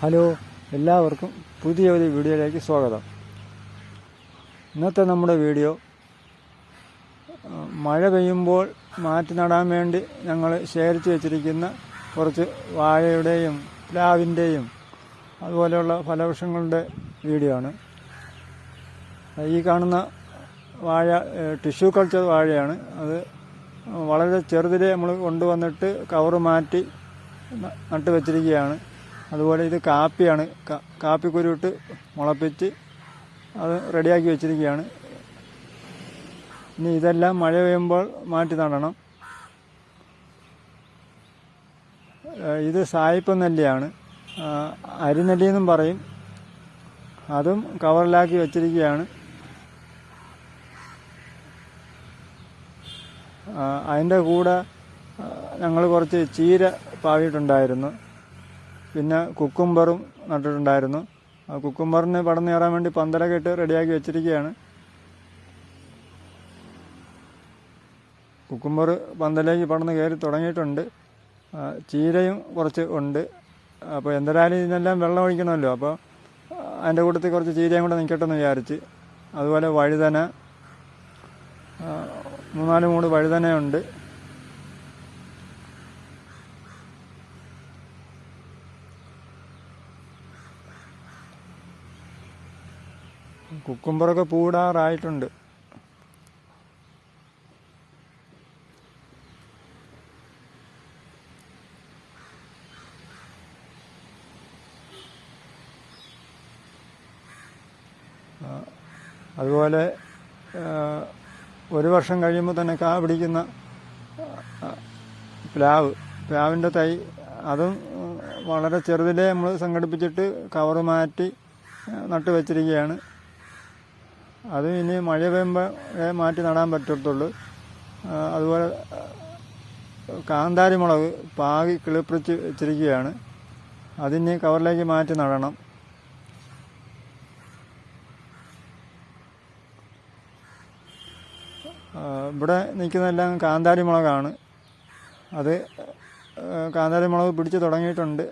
Hello എല്ലാവർക്കും പുതിയ ഒരു വീഡിയോയിലേക്ക് സ്വാഗതം. ഇന്നത്തെ നമ്മുടെ വീഡിയോ മഴ പെയ്യുമ്പോൾ മാറ്റി നടാൻ വേണ്ടി ഞങ്ങൾ ശേഖരിച്ച് വെച്ചിരിക്കുന്ന കുറച്ച് വാഴയുടെയും പ്ലാവിന്റെയും അതുപോലെയുള്ള ഫലവൃക്ഷങ്ങളുടെ വീഡിയോ ആണ്. ഈ കാണുന്ന വാഴ ടിഷ്യൂ കൾച്ചർ വാഴയാണ്. അത് വളരെ ചെറുതിലെ നമ്മൾ കൊണ്ടുവന്നിട്ട് കവറ് മാറ്റി ന- വെച്ചിരിക്കുകയാണ് അതുപോലെ ഇത് കാപ്പിയാണ്. കാപ്പിക്കുരുട്ട് മുളപ്പിച്ച് അത് റെഡിയാക്കി വെച്ചിരിക്കുകയാണ്. ഇനി ഇതെല്ലാം മഴ പെയ്യുമ്പോൾ മാറ്റി നടണം. ഇത് സായിപ്പ നെല്ലിയാണ്. അരിനെല്ലിയെന്നും പറയും. അതും കവറിലാക്കി വെച്ചിരിക്കുകയാണ്. അതിന്റെ കൂടെ ഞങ്ങൾ കുറച്ച് ചീര പാവിയിട്ടുണ്ടായിരുന്നു പിന്നെ കുക്കുംബറും നട്ടിട്ടുണ്ടായിരുന്നു. കുക്കുംബറിന് പടന്നു കയറാൻ വേണ്ടി പന്തലൊക്കെ ഇട്ട് റെഡിയാക്കി വെച്ചിരിക്കുകയാണ് കുക്കുംബർ പന്തലേക്ക് പടന്ന് കയറി തുടങ്ങിയിട്ടുണ്ട്. ചീരയും കുറച്ച് ഉണ്ട്. അപ്പോൾ എന്തായാലും ഇതിനെല്ലാം വെള്ളം ഒഴിക്കണമല്ലോ. അപ്പോൾ അതിന്റെ കൂട്ടത്തിൽ കുറച്ച് ചീരയും കൂടെ നിൽക്കട്ടെ എന്ന് വിചാരിച്ച്. അതുപോലെ വഴുതന മൂന്നാൽ മൂട് വഴുതനയുണ്ട്. കുക്കുംബറൊക്കെ പൂടാറായിട്ടുണ്ട് അതുപോലെ ഒരു വർഷം കഴിയുമ്പോൾ തന്നെ കാ പിടിക്കുന്ന പ്ലാവ്. പ്ലാവിന്റെ തൈ അതും വളരെ ചെറുതിലേ നമ്മൾ സംഘടിപ്പിച്ചിട്ട് കവറ് മാറ്റി നട്ടുവെച്ചിരിക്കുകയാണ്. നട്ട് വെച്ചിരിക്കുകയാണ് അത് ഇനി മഴ പെയ്യുമ്പോൾ മാറ്റി നടാൻ പറ്റത്തുള്ളൂ. അതുപോലെ കാന്താരി മുളക് പാകി കിളിപ്പിച്ച് വെച്ചിരിക്കുകയാണ്. അതിനി കവറിലേക്ക് മാറ്റി നടണം. ഇവിടെ നിൽക്കുന്നതെല്ലാം കാന്താരി മുളകാണ് അത് കാന്താരി മുളക് പിടിച്ച് തുടങ്ങിയിട്ടുണ്ട്.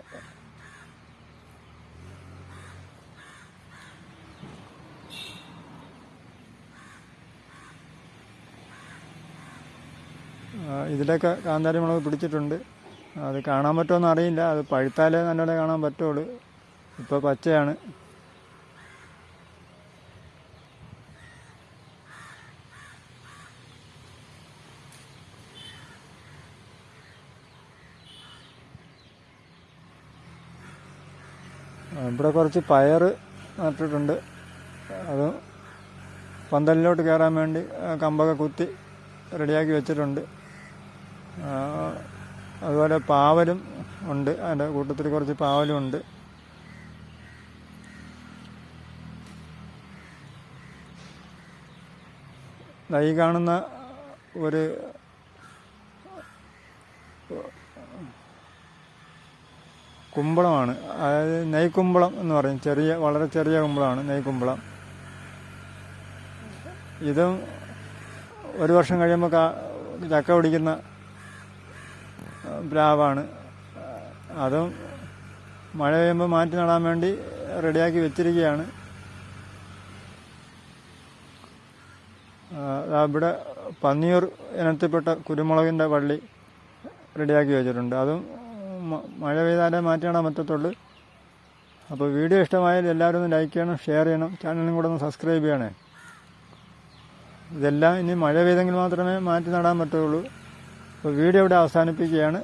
ഇതിലൊക്കെ കാന്താരി മുളക് പിടിച്ചിട്ടുണ്ട്. അത് കാണാൻ പറ്റുമെന്ന് അറിയില്ല. അത് പഴുത്താലേ നല്ലപോലെ കാണാൻ പറ്റുള്ളൂ. ഇപ്പോൾ പച്ചയാണ്. ഇവിടെ കുറച്ച് പയർ നട്ടിട്ടുണ്ട്. അത് പന്തലിലോട്ട് കയറാൻ വേണ്ടി കമ്പൊക്കെ കുത്തി റെഡിയാക്കി വെച്ചിട്ടുണ്ട്. അതുപോലെ പാവലും ഉണ്ട്. അതിന്റെ കൂട്ടത്തിൽ കുറച്ച് പാവലും ഉണ്ട്. ഈ കാണുന്ന ഒരു കുമ്പളമാണ്. അതായത് നെയ്ക്കുമ്പളം എന്ന് പറയും. ചെറിയ വളരെ ചെറിയ കുമ്പളമാണ് നെയ്ക്കുമ്പളം. ഇതും ഒരു വർഷം കഴിയുമ്പോൾ ചക്ക പിടിക്കുന്ന പ്ലാവാണ് അതും മഴ പെയ്യുമ്പോൾ മാറ്റി നടാൻ വേണ്ടി റെഡിയാക്കി വെച്ചിരിക്കുകയാണ്. ഇവിടെ പന്നിയൂർ ഇനത്തിൽപ്പെട്ട കുരുമുളകിന്റെ വള്ളി റെഡിയാക്കി വെച്ചിട്ടുണ്ട്. അതും മഴ പെയ്താലേ മാറ്റി നടാൻ പറ്റത്തുള്ളൂ. അപ്പോൾ വീഡിയോ ഇഷ്ടമായാൽ എല്ലാവരും ഒന്ന് ലൈക്ക് ചെയ്യണം ഷെയർ ചെയ്യണം. ചാനലും കൂടെ ഒന്ന് സബ്സ്ക്രൈബ് ചെയ്യണേ. ഇതെല്ലാം ഇനി മഴ പെയ്തെങ്കിൽ മാത്രമേ മാറ്റി നടാൻ പറ്റുള്ളൂ. വീഡിയോ ഇവിടെ അവസാനിപ്പിക്കുകയാണ്.